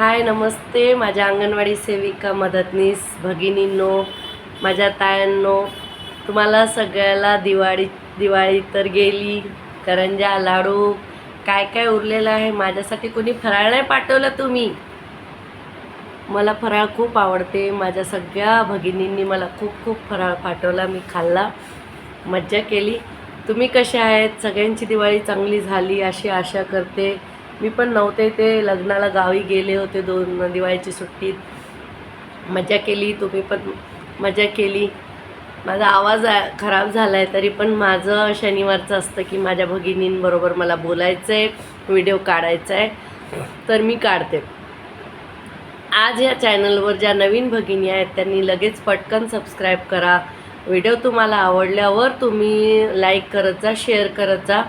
हाय नमस्ते. माझ्या अंगणवाडी सेविका मदतनीस भगिनींनो माझ्या तायांनो. तुम्हाला सगळ्याला दिवाळी दिवाळी तर गेली करंजा लाडू काय काय उरलेलं आहे? माझ्यासाठी कोणी फराळ नाही पाठवलं तुम्ही? मला फराळ खूप आवडते. माझ्या सगळ्या भगिनींनी मला खूप खूप फराळ पाठवला. मी खाल्ला. मज्जा केली. तुम्ही कसे आहेत? सगळ्यांची दिवाळी चांगली झाली अशी आशा करते. मी पण नव्हते ते लग्नाला गावी गेले होते दोन दिवाळीची सुट्टीत. मजा केली तुम्ही पण मजा केली. माझा आवाज खराब झाला आहे तरी पण माझं शनिवारचं असतं की माझ्या भगिनींबरोबर मला बोलायचं आहे व्हिडिओ काढायचा आहे तर मी काढते. आज या चॅनलवर ज्या नवीन भगिनी आहेत त्यांनी लगेच पटकन सबस्क्राईब करा. व्हिडिओ तुम्हाला आवडल्यावर तुम्ही लाईक करत जा शेअर करत जा.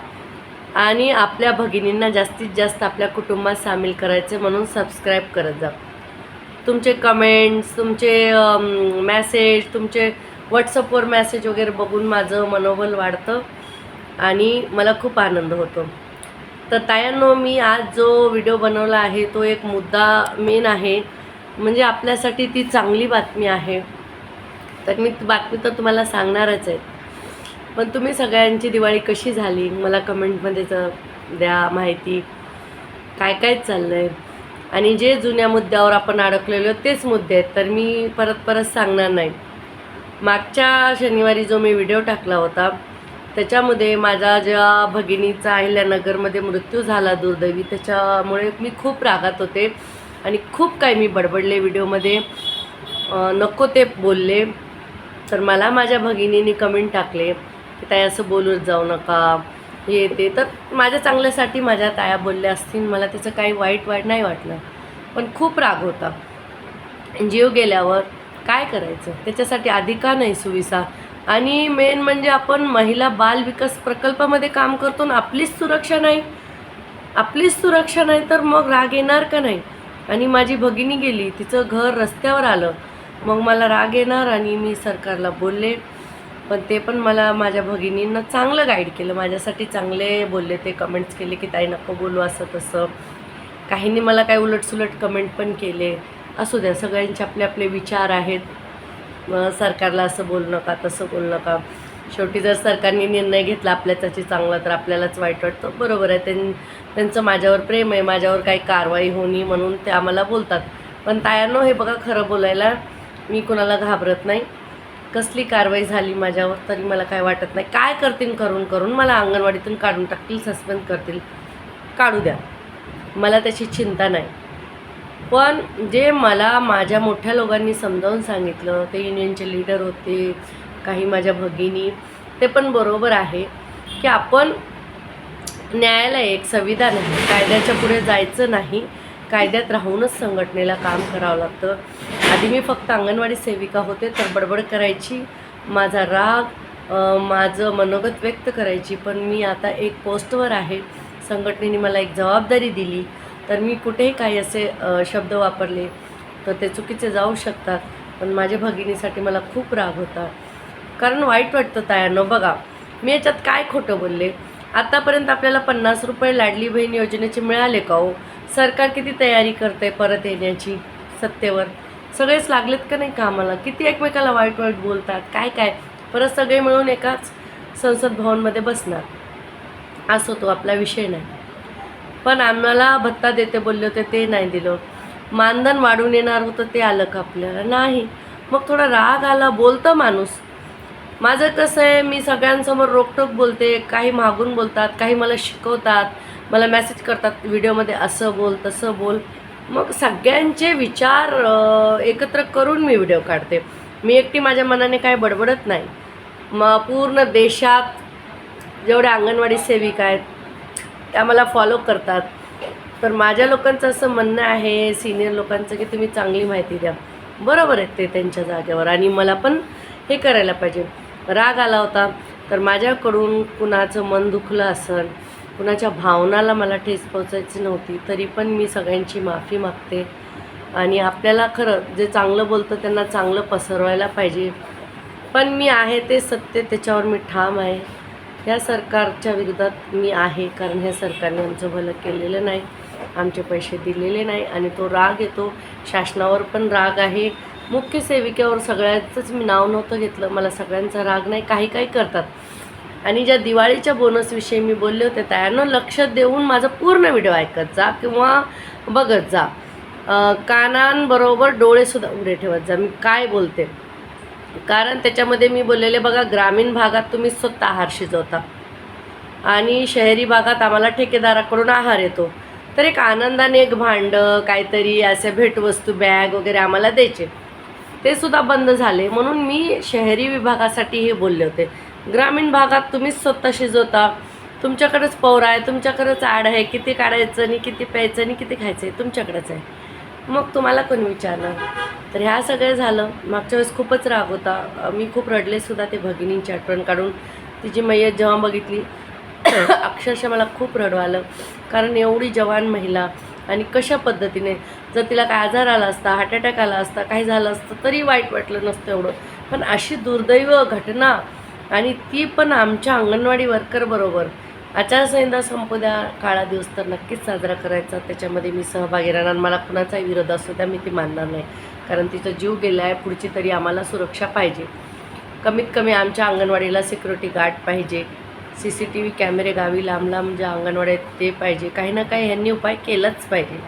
आणि आपल्या भगिनींना जास्तीत जास्त आपल्या कुटुंबात सामील करायचे म्हणून सबस्क्राईब करत जा. तुमचे कमेंट्स तुमचे मॅसेज तुमचे व्हॉट्सअपवर मॅसेज वगैरे बघून माझं मनोबल वाढतं आणि मला खूप आनंद होतो. तर तायांनो मी आज जो व्हिडिओ बनवला आहे तो एक मुद्दा मेन आहे. म्हणजे आपल्यासाठी ती चांगली बातमी आहे. तर मी बातमी तर तुम्हाला सांगणारच आहे. पण तुम्ही सगळ्यांची दिवाळी कशी झाली? मला कमेंटमध्ये द्या माहिती. काय काय चाललं आहे आणि जे जुन्या मुद्द्यावर आपण अडकलेलो तेच मुद्दे आहेत. तर मी परत परत सांगणार नाही. मागच्या शनिवारी जो मी व्हिडिओ टाकला होता त्याच्यामध्ये माझा ज्या भगिनीचा अहिल्यानगरमध्ये मृत्यू झाला दुर्दैवी त्याच्यामुळे मी खूप रागात होते आणि खूप काही मी बडबडले व्हिडिओमध्ये. नको ते बोलले. तर मला माझ्या भगिनीने कमेंट टाकले. की ताई असं बोलून जाऊ नका. हे ते. तर माझ्या चांगल्यासाठी माझ्या ताया बोलल्या असतील. मला त्याचं काही वाईट वाईट नाही वाटलं. पण खूप राग होता. जीव गेल्यावर काय करायचं? त्याच्यासाठी आधी का नाही सुविसा. आणि मेन म्हणजे आपण महिला बाल विकास प्रकल्पामध्ये काम करतो ना आपलीच सुरक्षा नाही. आपलीच सुरक्षा नाही तर मग राग येणार का नाही? आणि माझी भगिनी गेली. तिचं घर रस्त्यावर आलं. मग मला राग येणार आणि मी सरकारला बोलले. पण ते पण मला माझ्या भगिनींना चांगलं गाईड केलं. माझ्यासाठी चांगले बोलले ते कमेंट्स केले की ताई नको बोलू असं तसं. काहींनी मला काही उलटसुलट कमेंट पण केले. असू द्या सगळ्यांचे आपले आपले विचार आहेत. मग सरकारला असं बोलू नका तसं बोलू नका. शेवटी जर सरकारने निर्णय घेतला आपल्यासाठी चांगला तर आपल्यालाच वाईट वाटतं. बरोबर आहे त्यां त्यांचं माझ्यावर प्रेम आहे माझ्यावर काही कारवाई होणी म्हणून ते आम्हाला बोलतात. पण तायांनो हे बघा खरं बोलायला मी कुणाला घाबरत नाही. कसली कारवाई झाली माझ्यावर तरी मला काय वाटत नाही. काय करतील करून करून मला अंगणवाडीतून काढून टाकतील सस्पेंड करतील. काढू द्या. मला त्याची चिंता नाही. पण जे मला माझ्या मोठ्या लोकांनी समजावून सांगितलं ते युनियनचे लीडर होते काही माझ्या भगिनी ते पण बरोबर आहे की आपण न्यायालय एक संविधान आहे. कायद्याच्या पुढे जायचं नाही. कायद्यात राहूनच संघटनेला काम करावं लागतं. आधी मी फक्त अंगणवाडी सेविका होते तर बडबड करायची माझा राग माझं मनोगत व्यक्त करायची पण मी आता एक पोस्टवर आहे. संघटनेने मला एक जबाबदारी दिली तर मी कुठेही काही असे शब्द वापरले तर ते चुकीचे जाऊ शकतात. पण माझ्या भगिनीसाठी मला खूप राग होता. कारण वाईट वाटतं तायांनो बघा मी याच्यात काय खोटं बोलले? आतापर्यंत आपल्याला पन्नास रुपये लाडली बहीण योजनेचे मिळाले का हो? सरकार किती तयारी करते परत येण्याची सत्तेवर? सगळेच लागलेत का नाही कामाला? किती एकमेकाला वाईट वाईट बोलतात? काय काय? परत सगळे मिळून एकाच संसद भवनमध्ये बसणार. असं तो आपला विषय नाही. पण आम्हाला भत्ता देते बोलले होते ते नाही दिलं. मानधन वाढून येणार होतं ते आलं का आपल्याला? नाही. मग थोडा राग आला बोलतं माणूस. माझं कसं आहे मी सगळ्यांसमोर रोकटोक बोलते काही मागून बोलतात काही मला शिकवतात. मला मेसेज करतात व्हिडिओमध्ये असं बोल तसं बोल. मग सगळ्यांचे विचार एकत्र करून मी व्हिडिओ काढते. मी एकटी माझ्या मनाने काय बडबडत नाही. मग पूर्ण देशात जेवढ्या अंगणवाडी सेविका आहेत त्या मला फॉलो करतात. तर माझ्या लोकांचं असं म्हणणं आहे सिनियर लोकांचं की तुम्ही चांगली माहिती द्या. बरोबर आहे ते त्यांच्या जागेवर आणि मला पण हे करायला पाहिजे. राग आला होता तर माझ्याकडून कुणाचं मन दुखलं असेल कुणाच्या भावनाला मला ठेस पोचायची नव्हती तरी पण मी सगळ्यांची माफी मागते. आणि आपल्याला खरं जे चांगलं बोलतं त्यांना चांगलं पसरवायला पाहिजे. पण मी आहे ते सत्य त्याच्यावर मी ठाम आहे. ह्या सरकारच्या विरोधात मी आहे कारण ह्या सरकारने आमचं भलं केलेलं नाही आमचे पैसे दिलेले नाही आणि तो राग येतो. शासनावर पण राग आहे. मुख्य सेविकेवर सगळ्यांचंच मी नाव नव्हतं घेतलं. मला सगळ्यांचा राग नाही. काही काही करतात. आणि ज्या दिवाळीच्या बोनसविषयी मी बोलले होते त्यांना लक्ष देऊन माझा पूर्ण व्हिडिओ ऐकत जा किंवा बघत जा. कानांबरोबर डोळेसुद्धा उघडे ठेवत जा. मी काय बोलते? कारण त्याच्यामध्ये मी बोललेले बघा ग्रामीण भागात तुम्ही स्वतः आहार शिजवता आणि शहरी भागात आम्हाला ठेकेदाराकडून आहार येतो. तर एक आनंदाने एक भांडं काहीतरी असे भेटवस्तू बॅग वगैरे आम्हाला द्यायचे. ते सुद्धा बंद झाले. म्हणून मी शहरी विभागासाठी हे बोलले होते. ग्रामीण भागात तुम्हीच स्वतः शिजवता. तुमच्याकडेच पौर आहे तुमच्याकडेच आड आहे. किती काढायचं आणि किती प्यायचं आणि किती खायचं आहे तुमच्याकडेच आहे. मग तुम्हाला कोण विचारणार? तर ह्या सगळं झालं. मागच्या वेळेस खूपच राग होता. मी खूप रडले सुद्धा ते भगिनींची आठवण काढून. तिची मैयत जेव्हा बघितली अक्षरशः मला खूप रडवालं. आलं कारण एवढी जवान महिला आणि कशा पद्धतीने जर तिला काय आजार आला असता हार्ट अटॅक आला असता काही झालं असतं तरी वाईट वाटलं नसतं एवढं. पण अशी दुर्दैव घटना आणि ती पण आमच्या अंगणवाडी वर्करबरोबर आचारसंहिता संपू द्या काळा दिवस तर नक्कीच साजरा करायचा. त्याच्यामध्ये मी सहभागी राहणार. मला कुणाचाही विरोध असतो त्या मी ती मानणार नाही. कारण तिचा जीव गेला आहे पुढची तरी आम्हाला सुरक्षा पाहिजे. कमीत कमी आमच्या अंगणवाडीला सिक्युरिटी गार्ड पाहिजे. सी सी टी व्ही कॅमेरे गावी लांब लांब ज्या अंगणवाडी आहेत ते पाहिजे. काही ना काही ह्यांनी उपाय केलाच पाहिजे.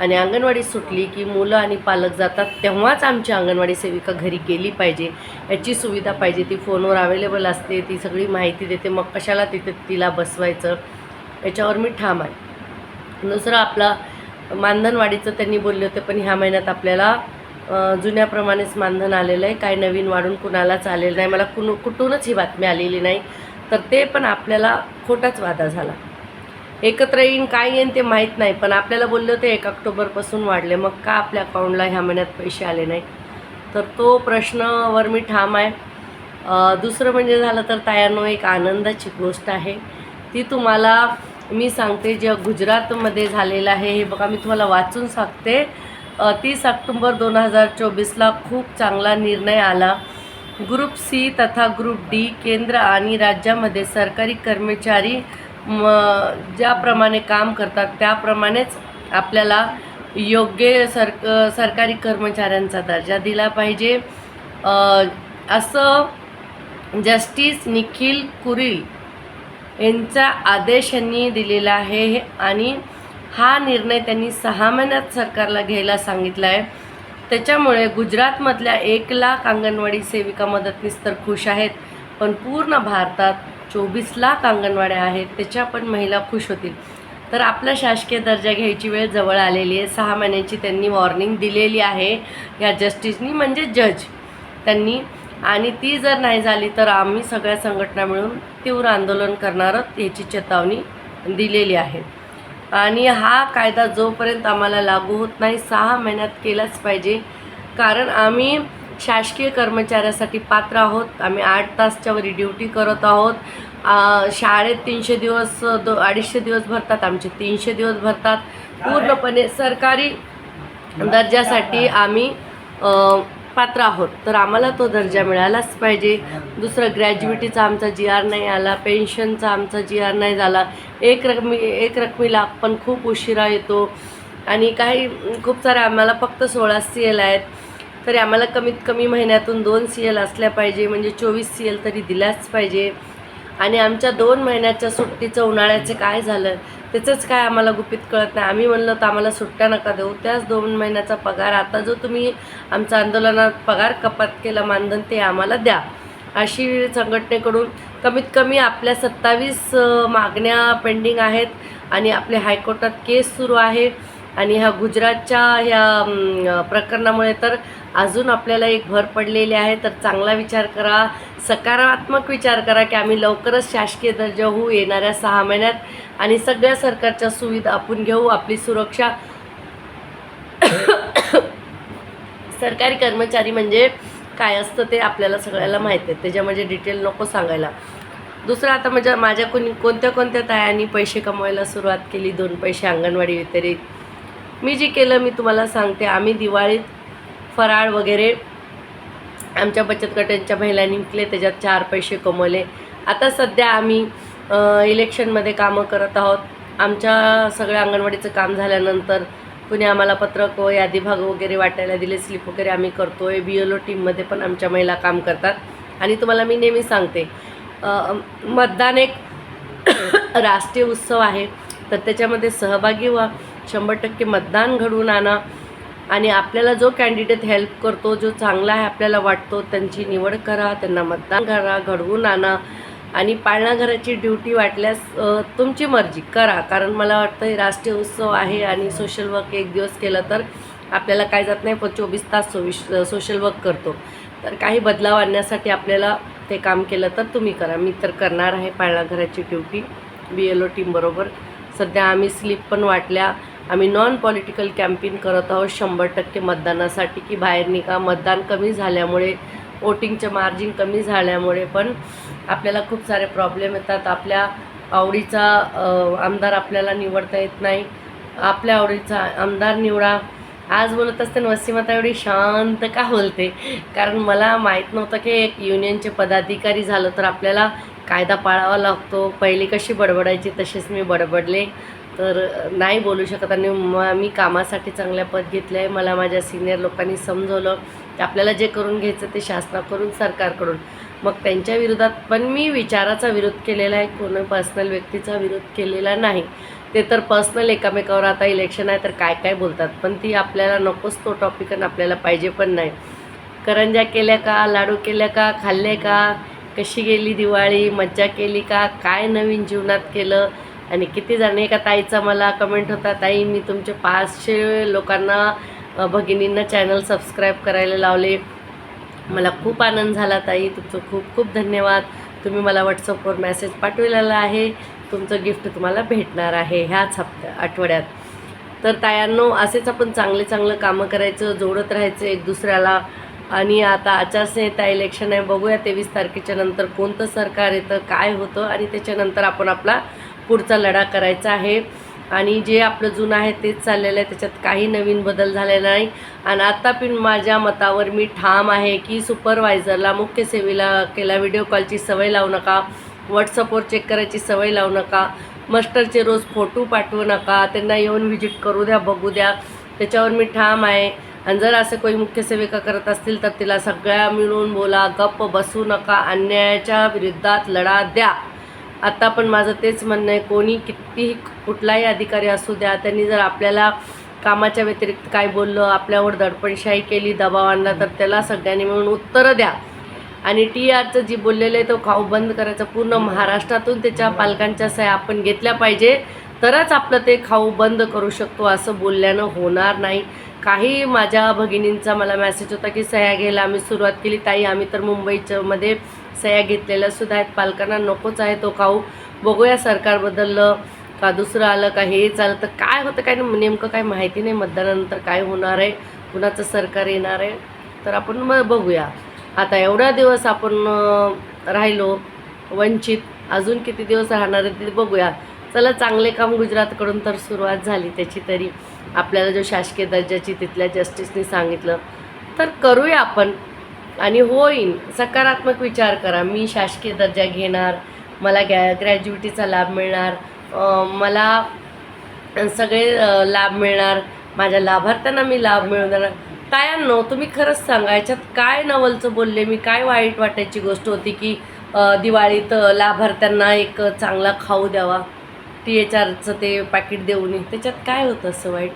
आणि अंगणवाडी सुटली की मुलं आणि पालक जातात तेव्हाच आमची अंगणवाडी सेविका घरी गेली पाहिजे. याची सुविधा पाहिजे. ती फोनवर अवेलेबल असते ती सगळी माहिती देते. मग कशाला तिथे तिला बसवायचं? याच्यावर मी ठाम आहे. दुसरं आपला मानधनवाढीचं त्यांनी बोलले होते पण ह्या महिन्यात आपल्याला जुन्याप्रमाणेच मानधन आलेलं आहे. काही नवीन वाढून कुणालाच आलेलं नाही. मला कुण कुठूनच ही बातमी आलेली नाही. तर ते पण आपल्याला खोटाच वादा झाला. एकत्र येईन काय येईन ते माहीत नाही पण आपल्याला बोलले होते एक ऑक्टोबरपासून वाढले मग का आपल्या अकाउंटला ह्या महिन्यात पैसे आले नाही? तर तो प्रश्नावर मी ठाम आहे. दुसरं म्हणजे झालं तर तायांनो एक आनंदाची गोष्ट आहे. ती तुम्हाला मी सांगते जे गुजरातमध्ये झालेलं आहे हे बघा मी तुम्हाला वाचून सांगते. तीस ऑक्टोंबर दोन हजार चोवीसला खूप चांगला निर्णय आला. ग्रुप सी तथा ग्रुप डी केंद्र आणि राज्यामध्ये सरकारी कर्मचारी म ज्याप्रमाणे काम करतात त्याप्रमाणेच आपल्याला योग्य सरक सरकारी कर्मचाऱ्यांचा दर्जा दिला पाहिजे. असं जस्टिस निखिल कुरील यांचा आदेश यांनी दिलेला आहे आणि हा निर्णय त्यांनी सहा महिन्यात सरकारला घ्यायला सांगितला आहे. त्याच्यामुळे गुजरातमधल्या एक लाख अंगणवाडी सेविका मदतनीस तर खुश आहेत पण पूर्ण भारतात चोवीस लाख अंगणवाड्या आहेत त्याच्या पण महिला खुश होतील. तर आपला शासकीय दर्जा घ्यायची वेळ जवळ आलेली आहे. सहा महिन्याची त्यांनी वॉर्निंग दिलेली आहे या जस्टिसनी म्हणजे जज त्यांनी. आणि ती जर नाही झाली तर आम्ही सगळ्या संघटना मिळून तीव्र आंदोलन करणार आहोत याची चेतावणी दिलेली आहे. आणि हा कायदा जोपर्यंत आम्हाला लागू होत नाही सहा महिन्यात केलाच पाहिजे. कारण आम्ही शासकीय कर्मचाऱ्यासाठी पात्र आहोत. आम्ही आठ तासच्या वरी ड्युटी करत आहोत. शाळेत तीनशे दिवस दो अडीचशे दिवस भरतात आमचे तीनशे दिवस भरतात. पूर्णपणे सरकारी दर्जासाठी आम्ही पात्र आहोत. तर आम्हाला तो दर्जा मिळालाच पाहिजे. दुसरं ग्रॅज्युएटीचा आमचा जी आर नाही आला पेन्शनचा आमचा जी आर नाही झाला एक रकमी एक रकमी पण खूप उशिरा येतो. आणि काही खूप सारे आम्हाला फक्त सोळा सी एल आहेत. तरी आम्हाला कमीत कमी महिन्यातून दोन सी एल असल्या पाहिजे म्हणजे चोवीस सी एल तरी दिल्याच पाहिजे. आणि आमच्या दोन महिन्याच्या सुट्टीचं उन्हाळ्याचं काय झालं त्याचंच काय आम्हाला गुपित कळत नाही. आम्ही म्हणलं तर आम्हाला सुट्ट्या नका देऊ. त्याच दोन महिन्याचा पगार आता जो तुम्ही आमच्या आंदोलनात पगार कपात केला मानधन ते आम्हाला द्या. अशी संघटनेकडून कमीत कमी आपल्या सत्तावीस मागण्या पेंडिंग आहेत आणि आपले हायकोर्टात केस सुरू आहे. आणि ह्या गुजरातच्या ह्या प्रकरणामुळे तर अजून आपल्याला एक भर पडलेली आहे. तर चांगला विचार करा सकारात्मक विचार करा की आम्ही लवकरच शासकीय दर्जा होऊ येणाऱ्या सहा महिन्यात आणि सगळ्या सरकारच्या सुविधा आपण घेऊ आपली सुरक्षा. सरकारी कर्मचारी म्हणजे काय असतं ते आपल्याला सगळ्याला माहीत आहे. त्याच्यामध्ये डिटेल नको सांगायला. दुसरं आता म्हणजे माझ्या कोणी कोणत्या कोणत्या तायांनी पैसे कमवायला सुरुवात केली? दोन पैसे अंगणवाडी व्यतिरिक्त. मी जे केलं मी तुम्हाला सांगते. आम्ही दिवाळीत फराळ वगैरे आमच्या बचत गटांच्या महिलांनी विकले त्याच्यात चार पैसे कमवले. आता सध्या आम्ही इलेक्शनमध्ये कामं करत आहोत. आमच्या सगळ्या अंगणवाडीचं काम झाल्यानंतर कुणी आम्हाला पत्रक व यादी भाग वगैरे वाटायला दिले स्लिप वगैरे आम्ही करतो आहे बी एल ओ टीममध्ये पण आमच्या महिला काम करतात. आणि तुम्हाला मी नेहमी सांगते मतदान एक राष्ट्रीय उत्सव आहे. तर त्याच्यामध्ये सहभागी व्हा. शंभर टक्के मतदान घडवून आणा. आणि आपल्याला जो कॅन्डिडेट हेल्प करतो जो चांगला आहे आपल्याला वाटतो त्यांची निवड करा त्यांना मतदान करा घडवून आणा. आणि पाळणाघराची ड्युटी वाटल्यास तुमची मर्जी करा. कारण मला वाटतं हे राष्ट्रीय उत्सव आहे आणि सोशल वर्क एक दिवस केलं तर आपल्याला काय जात नाही पण चोवीस तास सोविश सोशल वर्क करतो. तर काही बदलाव आणण्यासाठी आपल्याला ते काम केलं तर तुम्ही करा. मी तर करणार आहे पाळणाघराची ड्युटी बी एल ओ टीमबरोबर सध्या आम्ही स्लिप पण वाटल्या. आम्ही नॉन पॉलिटिकल कॅम्पेन करत आहोत शंभर टक्के मतदानासाठी की बाहेर निघा. मतदान कमी झाल्यामुळे वोटिंगचं मार्जिन कमी झाल्यामुळे पण आपल्याला खूप सारे प्रॉब्लेम येतात. आपल्या आवडीचा आमदार आपल्याला निवडता येत नाही. आपल्या आवडीचा आमदार निवडा. आज बोलत असताना वसीमाता एवढी शांत का बोलते? कारण मला माहीत नव्हतं की एक युनियनचे पदाधिकारी झालं तर आपल्याला कायदा पाळावा लागतो. पहिली कशी बडबडायची तसेच मी बडबडले. तर नाही बोलू शकत आणि मी कामासाठी चांगल्या पद घेतले आहे मला माझ्या सिनियर लोकांनी समजवलं की आपल्याला जे करून घ्यायचं ते शासनाकडून सरकारकडून. मग त्यांच्या विरोधात पण मी विचाराचा विरोध केलेला आहे. कोणी पर्सनल व्यक्तीचा विरोध केलेला नाही. ते तर पर्सनल एकामेकावर आता इलेक्शन आहे तर काय काय बोलतात? पण ती आपल्याला नकोच तो टॉपिक आणि आपल्याला पाहिजे पण नाही. करंज्या केल्या का? लाडू केल्या का? खाल्ले का? कशी गेली दिवाळी? मज्जा केली का? काय नवीन जीवनात केलं? आणि किती जण एका ताईचा मला कमेंट होता ताई मी तुमचे पाचशे लोकांना भगिनींना चॅनल सबस्क्राईब करायला लावले. मला खूप आनंद झाला ताई. तुमचं खूप खूप धन्यवाद. तुम्ही मला व्हॉट्सअपवर मेसेज पाठविलेला आहे. तुमचं गिफ्ट तुम्हाला भेटणार आहे ह्याच हप्त्या आठवड्यात. तर तायांनो असेच आपण चांगले चांगलं कामं करायचं जोडत राहायचं एक दुसऱ्याला. आणि आता आचारसंहिता इलेक्शन आहे. बघूया तेवीस तारखेच्या नंतर कोणतं सरकार येतं काय होतं आणि त्याच्यानंतर आपण आपला पुढचा लढा करायचा आहे. आणि जे आपलं जुनं आहे तेच चाललेलं आहे. त्याच्यात काही नवीन बदल झालेला नाही. आणि आता पण माझ्या मतावर मी ठाम आहे की सुपरवायझरला मुख्य सेवेला केला व्हिडिओ कॉलची सवय लावू नका. व्हॉट्सअपवर चेक करायची सवय लावू नका. मस्टरचे रोज फोटो पाठवू नका. त्यांना येऊन व्हिजिट करू द्या बघू द्या. त्याच्यावर मी ठाम आहे. आणि जर असं कोणी मुख्य सेविका करत असतील तर तिला सगळ्या मिळून बोला. गप्प बसू नका. अन्यायाच्या विरुद्धात लढा द्या. आता पण माझं तेच म्हणणं आहे कोणी कितीही कुठलाही अधिकारी असू द्या त्यांनी जर आपल्याला कामाच्या व्यतिरिक्त काय बोललं आपल्यावर दडपणशाही केली दबाव आणला तर त्याला सगळ्यांनी मिळून उत्तरं द्या. आणि टी आरचं जी बोललेलं आहे तो खाऊ बंद करायचा पूर्ण महाराष्ट्रातून त्याच्या पालकांच्या सह्या आपण घेतल्या पाहिजे तरच आपलं ते खाऊ बंद करू शकतो असं बोलल्यानं होणार नाही. काही माझ्या भगिनींचा मला मेसेज होता की सह्या घ्यायला आम्ही सुरुवात केली ताई आम्ही तर मुंबईच्या मध्ये सह्या घेतलेल्या सुद्धा आहेत. पालकांना नकोच आहे तो खाऊ. बघूया सरकार बदललं का दुसरं आलं का हे चाललं. तर काय होतं काय नाही नेमकं काय माहिती नाही. मतदानानंतर काय होणार आहे? कुणाचं सरकार येणार आहे? तर आपण मग बघूया. आता एवढा दिवस आपण राहिलो वंचित अजून किती दिवस राहणार आहे ते बघूया. चला चांगले काम गुजरातकडून तर सुरुवात झाली त्याची तरी. आपल्याला जो शासकीय दर्जाची तिथल्या जस्टिसनी सांगितलं. तर करूया आपण. आणि होईल सकारात्मक विचार करा. मी शासकीय दर्जा घेणार मला गॅ ग्रॅज्युटीचा लाभ मिळणार मला सगळे लाभ मिळणार माझ्या लाभार्थ्यांना मी लाभ मिळवून देणार. तायांनो तुम्ही खरंच सांगा याच्यात काय नवलचं बोलले मी काय वाईट वाटायची गोष्ट होती की दिवाळीत लाभार्थ्यांना एक चांगला खाऊ द्यावा टी एच आरचं ते पॅकेट देऊ नये त्याच्यात काय होतं असं वाईट?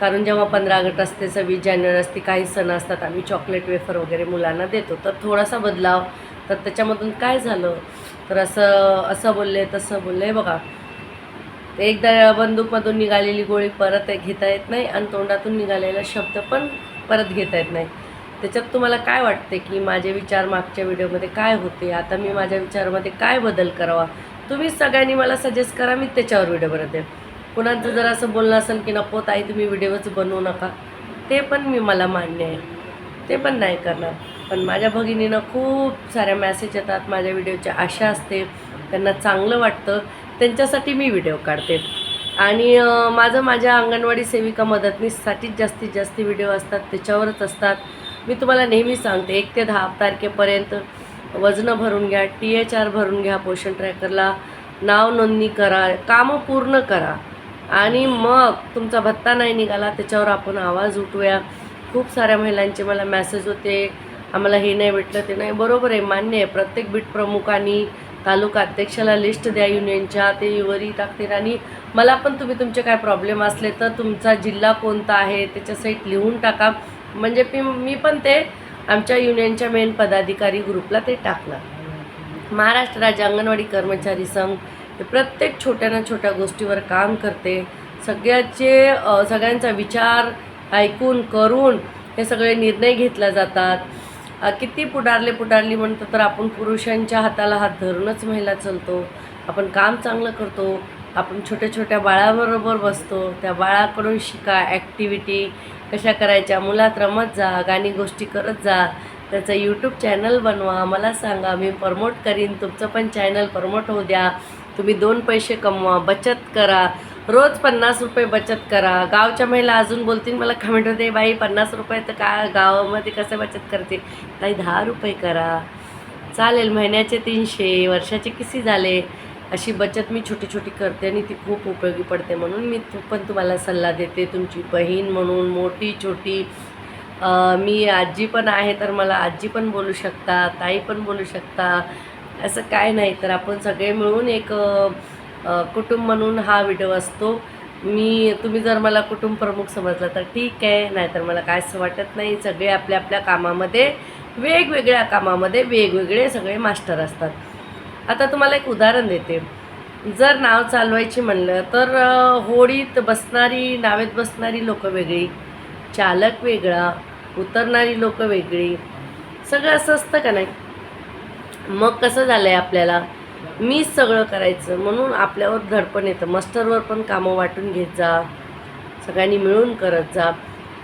कारण जेव्हा पंधरा ऑगस्ट असते सव्वीस जानेवारी असते काही सण असतात आम्ही चॉकलेट वेफर वगैरे मुलांना देतो. तर थोडासा बदलाव. तर त्याच्यामधून काय झालं? तर असं असं बोलले तसं बोलले. बघा. एकदा बंदूकमधून निघालेली गोळी परत घेता येत नाही आणि तोंडातून निघालेला शब्द पण परत घेता येत नाही. त्याच्यात तुम्हाला काय वाटते की माझे विचार मागच्या व्हिडिओमध्ये काय होते? आता मी माझ्या विचारामध्ये काय बदल करावा? तुम्ही सगळ्यांनी मला सजेस्ट करा मी त्याच्यावर व्हिडिओ बनवते. कुणाचं जर असं बोलणं असेल की नको ताई तुम्ही व्हिडिओच बनवू नका. ते पण मी मला मान्य आहे. ते पण नाही करणार. पण माझ्या भगिनीनं खूप साऱ्या मॅसेज येतात माझ्या व्हिडिओची आशा असते. त्यांना चांगलं वाटतं. त्यांच्यासाठी मी व्हिडिओ काढते. आणि माझं माझ्या अंगणवाडी सेविका मदतनीससाठीच जास्तीत जास्त व्हिडिओ असतात त्याच्यावरच असतात. मी तुम्हाला नेहमी सांगते एक ते दहा तारखेपर्यंत वजनं भरून घ्या टी एच आर भरून घ्या पोषण ट्रॅकरला नाव नोंदणी करा कामं पूर्ण करा. आणि मग तुमचा भत्ता नाही निघाला त्याच्यावर आपण आवाज उठवूया. खूप साऱ्या महिलांचे मला मॅसेज होते. आम्हाला हे नाही भेटलं ते नाही. बरोबर आहे मान्य आहे. प्रत्येक बीट प्रमुखांनी तालुका अध्यक्षाला लिस्ट द्या युनियनच्या ते युवरी टाकतील. आणि मला पण तुम्ही तुमचे काय प्रॉब्लेम असले तर तुमचा जिल्हा कोणता आहे त्याच्या साईट लिहून टाका. म्हणजे मी मी पण ते आमच्या युनियनच्या मेन पदाधिकारी ग्रुपला ते टाकणार. महाराष्ट्र राज्य अंगणवाडी कर्मचारी संघ हे प्रत्येक छोट्या ना छोट्या गोष्टीवर काम करते. सगळ्याचे सगळ्यांचा विचार ऐकून करून हे सगळे निर्णय घेतले जातात. किती पुढारले पुढारली म्हणतो तर आपण पुरुषांच्या हाताला हात धरूनच महिला चलतो. आपण काम चांगलं करतो. आपण छोट्या छोट्या बाळाबरोबर बसतो. त्या बाळाकडून शिका ॲक्टिव्हिटी कशा करायच्या? मुलात रमत जा गाणी गोष्टी करत जा. त्याचं यूट्यूब चॅनल बनवा. मला सांगा मी प्रमोट करीन. तुमचं पण चॅनल प्रमोट होऊ द्या. तुम्ही दोन पैसे कमवा बचत करा. रोज पन्नास रुपये बचत करा. गावच्या महिला अजून बोलतील मला कमेंट होते बाई पन्नास रुपये तर काय गावामध्ये कसं बचत करते? ताई दहा रुपये करा. चालेल महिन्याचे तीनशे वर्षाचे किती झाले? अशी बचत मी छोटी छोटी करते आणि ती खूप उपयोगी पडते म्हणून मी पण तुम्हाला सल्ला देते. तुमची बहीण म्हणून मोठी छोटी मी आजी पण आहे तर मला आजी पण बोलू शकता ताई पण बोलू शकता. असं काय नाही. तर आपण सगळे मिळून एक कुटुंब म्हणून हा व्हिडिओ असतो. मी तुम्ही जर मला कुटुंब प्रमुख समजला तर ठीक आहे. नाहीतर मला काय वाटत नाही. सगळे आपल्या आपल्या कामामध्ये वेगवेगळ्या कामामध्ये वेगवेगळे सगळे मास्टर असतात. आता तुम्हाला एक उदाहरण देते. जर नाव चालवायची म्हणलं तर होडीत बसणारी नावेत बसणारी लोक वेगळी चालक वेगळा उतरणारी लोक वेगळी. सगळं असं असतं का नाही? मग कसं झालं आहे आपल्याला? मीच सगळं करायचं म्हणून आपल्यावर धडपण येतं. मस्टरवर पण कामं वाटून घेत जा. सगळ्यांनी मिळून करत जा.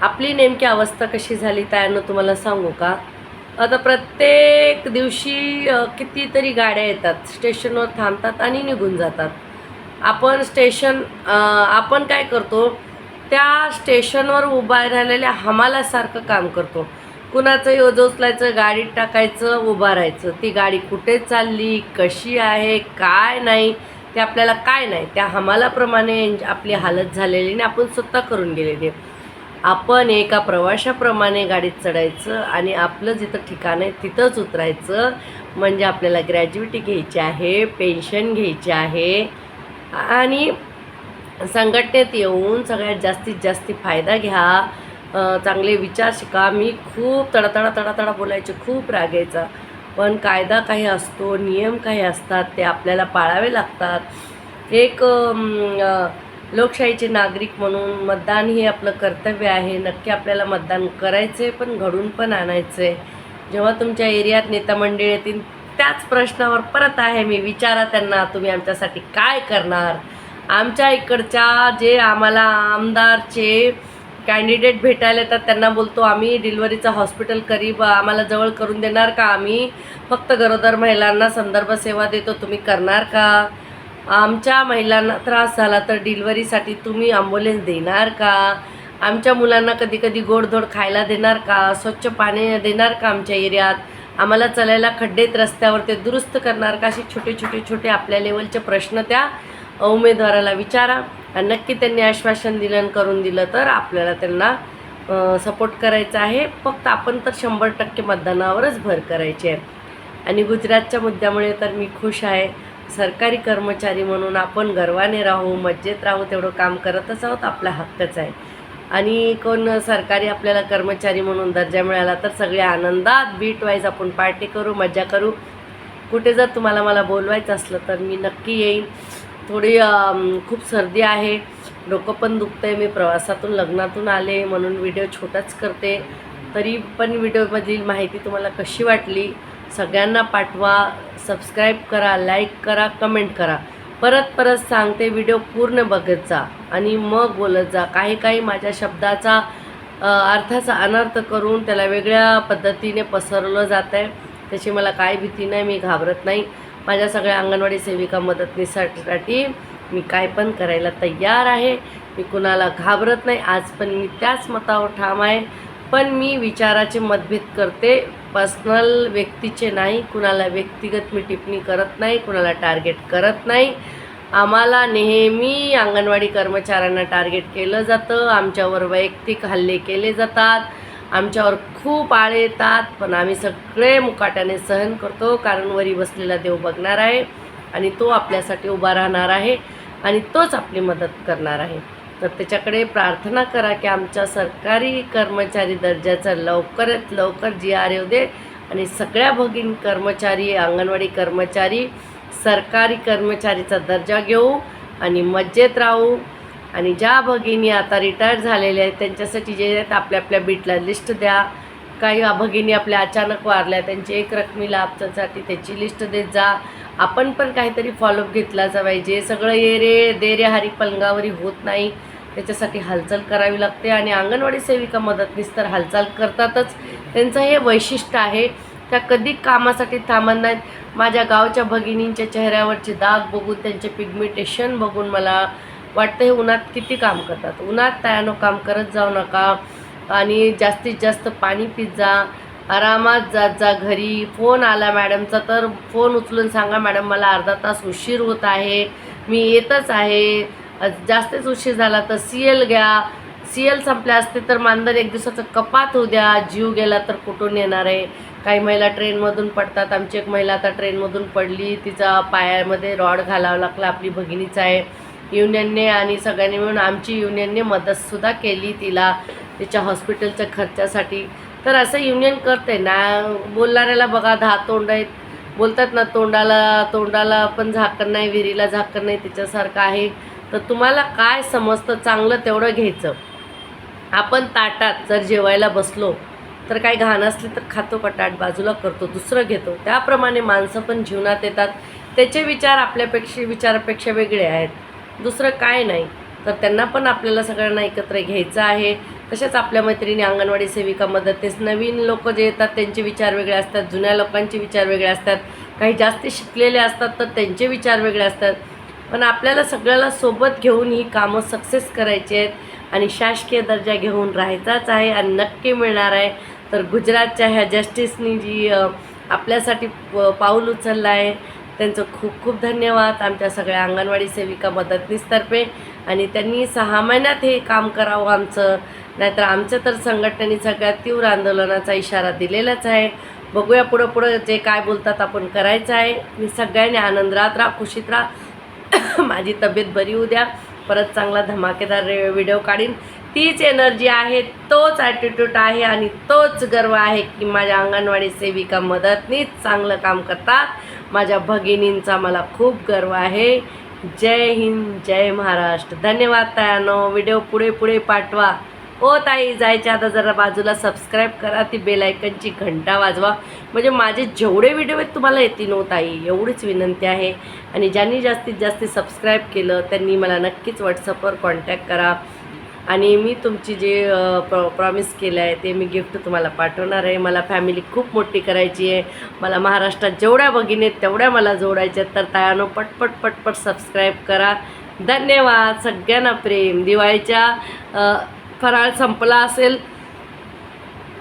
आपली नेमकी अवस्था कशी झाली त्यानं तुम्हाला सांगू का? आता प्रत्येक दिवशी कितीतरी गाड्या येतात. स्टेशनवर थांबतात आणि निघून जातात. आपण स्टेशन आपण काय करतो? त्या स्टेशनवर उभा राहिलेल्या हमालासारखं काम करतो. कुणाचं ओझं उचलायचं गाडीत टाकायचं उभं राहायचं. ती गाडी कुठे चालली कशी आहे काय नाही ते आपल्याला काय नाही. त्या हमालाप्रमाणे आपली हालत झालेली आणि आपण स्वतः करून गेलेली. आपण एका प्रवाशाप्रमाणे गाडीत चढायचं आणि आपलं जिथं ठिकाण आहे तिथंच उतरायचं. म्हणजे आपल्याला ग्रॅज्युटी घ्यायची आहे पेन्शन घ्यायची आहे आणि संघटनेत येऊन सगळ्यात जास्तीत जास्त फायदा घ्या. चांगले विचार शिका. मी खूप तडातडा तडातडा बोलायचे खूप राग यायचा पण कायदा काही असतो नियम काही असतात ते आपल्याला पाळावे लागतात. एक लोकशाहीचे नागरिक म्हणून मतदान हे आपलं कर्तव्य आहे. नक्की आपल्याला मतदान करायचे पण घडून पण आणायचे जेव्हा तुमच्या एरियात नेता मंडळी येतील त्याच प्रश्नावर परत आहे. मी विचारा त्यांना तुम्ही आमच्यासाठी काय करणार? आमच्या इकडच्या जे आम्हाला आमदारचे कॅन्डिडेट भेटायला येतात त्यांना बोलतो आम्ही डिलिव्हरीचं हॉस्पिटल करीब आम्हाला जवळ करून देणार का? आम्ही फक्त गरोदर महिलांना संदर्भ सेवा देतो तुम्ही करणार का? आमच्या महिलांना त्रास झाला तर डिलिव्हरीसाठी तुम्ही ॲम्ब्युलन्स देणार का? आमच्या मुलांना कधी कधी गोडधोड खायला देणार का? स्वच्छ पाणी देणार का आमच्या एरियात? आम्हाला चलायला खड्डेत रस्त्यावर ते दुरुस्त करणार का? असे छोटे छोटे छोटे आपल्या लेवलचे प्रश्न त्या उमेदवाराला विचारा. आणि नक्की त्यांनी आश्वासन दिलं करून दिलं तर आपल्याला त्यांना सपोर्ट करायचा आहे. फक्त आपण तर शंभर टक्के मतदानावरच भर करायची आहे. आणि गुजरातच्या मुद्द्यामुळे तर मी खुश आहे. सरकारी कर्मचारी म्हणून आपण गर्वाने राहू मज्जेत राहू तेवढं काम करतच आहोत आपला हक्कच आहे. आणि कोण सरकारी आपल्याला कर्मचारी म्हणून दर्जा मिळाला तर सगळे आनंदात बीट वाईज आपण पार्टी करू मज्जा करू. कुठे जर तुम्हाला मला बोलवायचं असलं तर मी नक्की येईन. थोडी खूप सर्दी आहे. डोकं पण दुखतं आहे मी प्रवासातून लग्नातून आले. म्हणून व्हिडिओ छोटाच करते. तरी पण व्हिडिओमधील माहिती तुम्हाला कशी वाटली? सगळ्यांना पाठवा. सबस्क्राईब करा लाईक करा कमेंट करा. परत परत सांगते व्हिडिओ पूर्ण बघत जा. आणि मग बोलत जा. काही काही माझ्या शब्दाचा अर्थाचा अनर्थ करून त्याला वेगळ्या पद्धतीने पसरवलं जात आहे त्याची मला काय भीती नाही. मी घाबरत नाही. माझ्या सगळ्या अंगणवाडी सेविका मदतनीसाठी मी काय पण करायला तयार आहे. मी कुणाला घाबरत नाही. आज पण मी त्याच मतावर ठाम आहे. पण मी विचाराचे मतभेद करते. पर्सनल व्यक्तीचे नाही. कुणाला व्यक्तिगत मी टिप्पणी करत नाही. कुणाला टार्गेट करत नाही. आम्हाला नेहमी अंगणवाडी कर्मचाऱ्यांना टार्गेट केलं जातं. आमच्यावर वैयक्तिक हल्ले केले जातात. आमच्यावर खूप आळे येतात पण आम्ही सगळे मुकाट्याने सहन करतो कारण वरी बसलेला देव बघणार आहे आणि तो आपल्यासाठी उभा राहणार आहे आणि तोच आपली मदत करणार आहे. तर त्याच्याकडे प्रार्थना करा की आमच्या सरकारी कर्मचारी दर्जाचा लवकरात लवकर जी आर येऊ दे आणि सगळ्या भगिन कर्मचारी अंगणवाडी कर्मचारी सरकारी कर्मचारीचा दर्जा घेऊ आणि मज्जेत राहू. आणि ज्या भगिनी आता रिटायर झालेल्या आहेत त्यांच्यासाठी जे आहेत आपल्या आपल्या बीटला लिस्ट द्या. काही भगिनी आपल्या अचानक वारल्या त्यांची एक रकमी लाभसाठी त्याची लिस्ट देत जा. आपण पण काहीतरी फॉलोअप घेतला जा पाहिजे सगळं ये रे दे रे हरी पलंगावरी होत नाही त्याच्यासाठी हालचाल करावी लागते. आणि अंगणवाडी सेविका मदतनीस तर हालचाल करतातच. त्यांचं हे वैशिष्ट्य आहे त्या कधी कामासाठी थांबत नाहीत. माझ्या गावच्या भगिनींच्या चेहऱ्यावरचे दाग बघून त्यांचे पिगमेंटेशन बघून मला वाटतं हे उन्हात किती काम करतात. उन्हात तयानो काम करत जाऊ नका आणि जास्तीत जास्त पाणी पित जा. आरामात जात जा घरी. फोन आला मॅडमचा तर फोन उचलून सांगा मॅडम मला अर्धा तास उशीर होत आहे. मी येतच आहे. जास्तीच जास्तच उशीर झाला तर सी एल घ्या. सी एल संपले असते तर मानधन एक दिवसाचं कपात होऊ द्या. जीव गेला तर कुठून येणार आहे? काही महिला ट्रेनमधून पडतात. आमची एक महिला आता ट्रेनमधून पडली. तिचा पायामध्ये रॉड घालावा लागला. आपली भगिनीचा आहे. युनियनने आणि सगळ्यांनी मिळून आमची युनियनने मदतसुद्धा केली तिला तिच्या हॉस्पिटलच्या खर्चासाठी. तर असं युनियन करते ना बोलणाऱ्याला बघा दहा तोंड आहेत. बोलतात ना तोंडाला तोंडाला पण झाकण नाही विहिरीला झाकण नाही तिच्यासारखं आहे. तर तुम्हाला काय समजतं चांगलं तेवढं घ्यायचं. आपण ताटात जर जेवायला बसलो तर काही घाण असली तर खातो कटाट बाजूला करतो दुसरं घेतो. त्याप्रमाणे माणसं पण जीवनात येतात. त्याचे विचार आपल्यापेक्षा विचारापेक्षा वेगळे आहेत. दुसरं काय नाही. तर त्यांना पण आपल्याला सगळ्यांना एकत्र घ्यायचं आहे. तसेच आपल्या मैत्रिणी अंगणवाडी सेविका तेच नवीन लोक जे येतात त्यांचे विचार वेगळे असतात. जुन्या लोकांचे विचार वेगळे असतात. काही जास्त शिकलेले असतात तर त्यांचे विचार वेगळे असतात. पण आपल्याला सगळ्याला सोबत घेऊन ही कामं सक्सेस करायची आहेत आणि शासकीय दर्जा घेऊन राहायचाच आहे आणि नक्की मिळणार आहे. तर गुजरातच्या ह्या जस्टिसनी जी आपल्यासाठी पाऊल उचललं आहे. त्यांचं खूप खूप धन्यवाद. आमच्या सगळ्या अंगणवाडी सेविका मदतनीसतर्फे आणि त्यांनी सहा महिन्यात हे काम करावं आमचं. नाहीतर आमच्या तर संघटनेने सगळ्यात तीव्र आंदोलनाचा इशारा दिलेलाच आहे. बघूया पुढं पुढं जे काय बोलतात आपण करायचं आहे. मी सगळ्यांनी आनंदात राहा खुशीत राहा. माझी तब्येत बरी होऊ द्या. परत चांगला धमाकेदार व्हिडिओ काढीन. तीच एनर्जी आहे तोच ॲटिट्यूड आहे आणि तोच गर्व आहे की माझ्या अंगणवाडी सेविका मदतनीच चांगलं काम करतात. माझ्या भगिनींचा मला खूप गर्व आहे. जय हिंद जय महाराष्ट्र. धन्यवाद तायानो. व्हिडिओ पुढे पुढे पाठवा. ओ ताई जायच्या आता जरा बाजूला सबस्क्राईब करा. ती बेलायकनची घंटा वाजवा. म्हणजे माझे जेवढे व्हिडिओ आहेत तुम्हाला येतील ओ ताई एवढीच विनंती आहे. आणि ज्यांनी जास्तीत जास्त सबस्क्राईब केलं त्यांनी मला नक्कीच व्हॉट्सअपवर कॉन्टॅक्ट करा. आणि मी तुमची जे प्रॉ प्रॉमिस केलं आहे ते मी गिफ्ट तुम्हाला पाठवणार आहे. मला फॅमिली खूप मोठी करायची आहे. मला महाराष्ट्रात जेवढ्या भगिनी आहेत तेवढ्या मला जोडायच्या आहेत. तर तयानो पटपट पटपट सबस्क्राईब करा. धन्यवाद सगळ्यांना प्रेम. दिवाळीच्या फराळ संपला असेल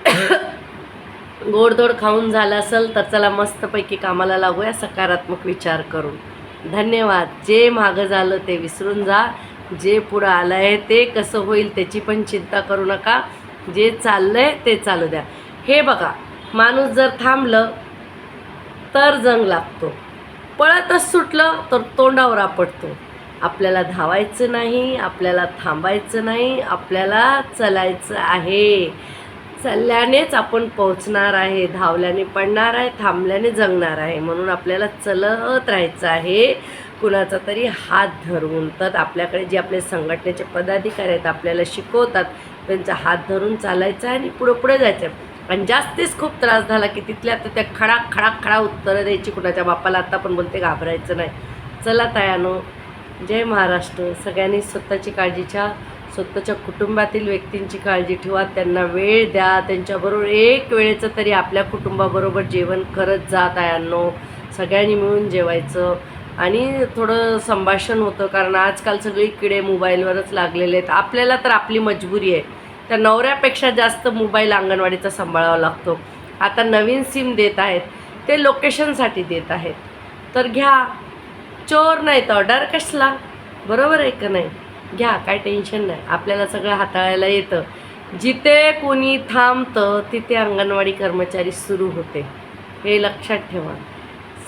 गोडधोड खाऊन झालं असेल तर चला मस्तपैकी कामाला लागूया. सकारात्मक विचार करून. धन्यवाद. जे मागं झालं ते विसरून जा. जे पुढं आलं आहे ते कसं होईल त्याची पण चिंता करू नका. जे चाललं आहे ते चालू द्या. हे बघा माणूस जर थांबलं तर जंग लागतो. पळतच सुटलं तर तोंडावर आपटतो. आपल्याला धावायचं नाही आपल्याला थांबायचं नाही आपल्याला चलायचं आहे. चालल्यानेच आपण पोहोचणार आहे धावल्याने पडणार आहे थांबल्याने जगणार आहे. म्हणून आपल्याला चलत राहायचं आहे. कुणाचा तरी हात धरून तर आपल्याकडे जे आपले संघटनेचे पदाधिकारी आहेत आपल्याला शिकवतात त्यांचा हात धरून चालायचं आहे आणि पुढं पुढे जायचं. आहे आणि जास्तीच खूप त्रास झाला की तिथल्या तर त्या खडा खडा खडा उत्तरं द्यायची कुणाच्या बापाला. आत्ता पण बोलते घाबरायचं नाही. चला तयानो जय महाराष्ट्र. सगळ्यांनी स्वतःची काळजीच्या स्वतःच्या कुटुंबातील व्यक्तींची काळजी ठेवा. त्यांना वेळ द्या. त्यांच्याबरोबर एक वेळेचं तरी आपल्या कुटुंबाबरोबर जेवण करत जा तायांनो. सगळ्यांनी मिळून जेवायचं. आणि थोडं संभाषण होतं कारण आजकाल सगळी किडे मोबाईलवरच लागलेले आहेत. आपल्याला तर आपली मजबुरी आहे. त्या नवऱ्यापेक्षा जास्त मोबाईल अंगणवाडीचा सांभाळावा लागतो. आता नवीन सिम देत आहेत. ते लोकेशनसाठी देत आहेत. तर घ्या. चोर नाही तर ऑर्डर कसला? बरोबर आहे का नाही? घ्या. काय टेन्शन नाही. आपल्याला सगळं हाताळायला येतं. जिथे कोणी थांबतं तिथे अंगणवाडी कर्मचारी सुरू होते. हे लक्षात ठेवा.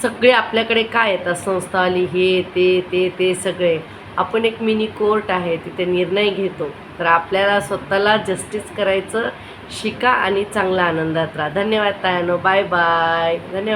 सगळे आपल्याकडे काय येतात संस्थावाली हे ते ते ते सगळे. आपण एक मिनी कोर्ट आहे तिथे निर्णय घेतो. तर आपल्याला स्वतःला जस्टिस करायचं शिका आणि चांगला आनंदात राहा. धन्यवाद तायानो. बाय बाय धन्यवाद.